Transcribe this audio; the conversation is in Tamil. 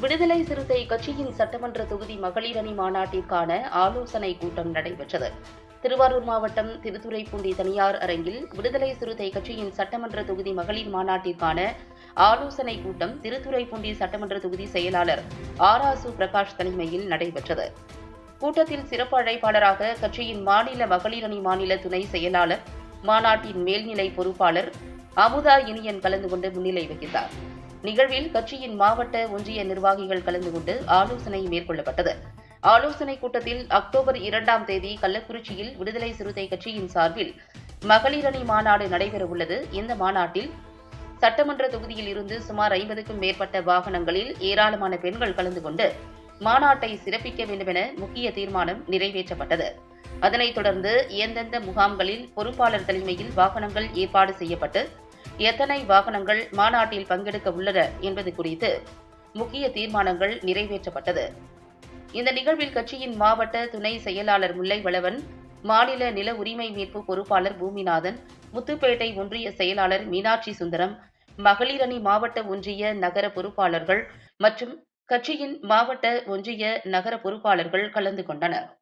விடுதலை சிறுத்தை கட்சியின் சட்டமன்ற தொகுதி மகளிர் அணி மாநாட்டிற்கான ஆலோசனை கூட்டம் நடைபெற்றது. திருவாரூர் மாவட்டம் திருத்துறைப்பூண்டி தனியார் அரங்கில் விடுதலை சிறுத்தை கட்சியின் சட்டமன்ற தொகுதி மகளிர் மாநாட்டிற்கான ஆலோசனை கூட்டம் திருத்துறைப்பூண்டி சட்டமன்ற தொகுதி செயலாளர் ஆராசு பிரகாஷ் தலைமையில் நடைபெற்றது. கூட்டத்தில் சிறப்பு அழைப்பாளராக கட்சியின் மாநில மகளிர் அணி மாநில துணை செயலாளர் மாநாட்டின் மேல்நிலை பொறுப்பாளர் அமுதா இனியன் கலந்து கொண்டு முன்னிலை வகித்தார். நிகழ்வில் கட்சியின் மாவட்ட ஒன்றிய நிர்வாகிகள் கலந்து கொண்டு ஆலோசனை மேற்கொள்ளப்பட்டது. ஆலோசனை கூட்டத்தில் அக்டோபர் இரண்டாம் தேதி கள்ளக்குறிச்சியில் விடுதலை சிறுத்தை கட்சியின் சார்பில் மகளிரணி மாநாடு நடைபெறவுள்ளது. இந்த மாநாட்டில் சட்டமன்ற தொகுதியில் இருந்து சுமார் ஐம்பதுக்கும் மேற்பட்ட வாகனங்களில் ஏராளமான பெண்கள் கலந்து கொண்டு மாநாட்டை சிறப்பிக்க வேண்டும் என முக்கிய தீர்மானம் நிறைவேற்றப்பட்டது. அதனைத் தொடர்ந்து எந்தெந்த முகாம்களில் பொறுப்பாளர் தலைமையில் வாகனங்கள் ஏற்பாடு செய்யப்பட்டு எத்தனை வாகனங்கள் மாநாட்டில் பங்கெடுக்க உள்ளன என்பது குறித்து முக்கிய தீர்மானங்கள் நிறைவேற்றப்பட்டது. இந்த நிகழ்வில் கட்சியின் மாவட்ட துணை செயலாளர் முல்லை வளவன் மாநில நில உரிமை மீட்பு பொறுப்பாளர் பூமிநாதன் முத்துப்பேட்டை ஒன்றிய செயலாளர் மீனாட்சி சுந்தரம் மகளிரணி மாவட்ட ஒன்றிய நகர பொறுப்பாளர்கள் மற்றும் கட்சியின் மாவட்ட ஒன்றிய நகர பொறுப்பாளர்கள் கலந்து கொண்டனர்.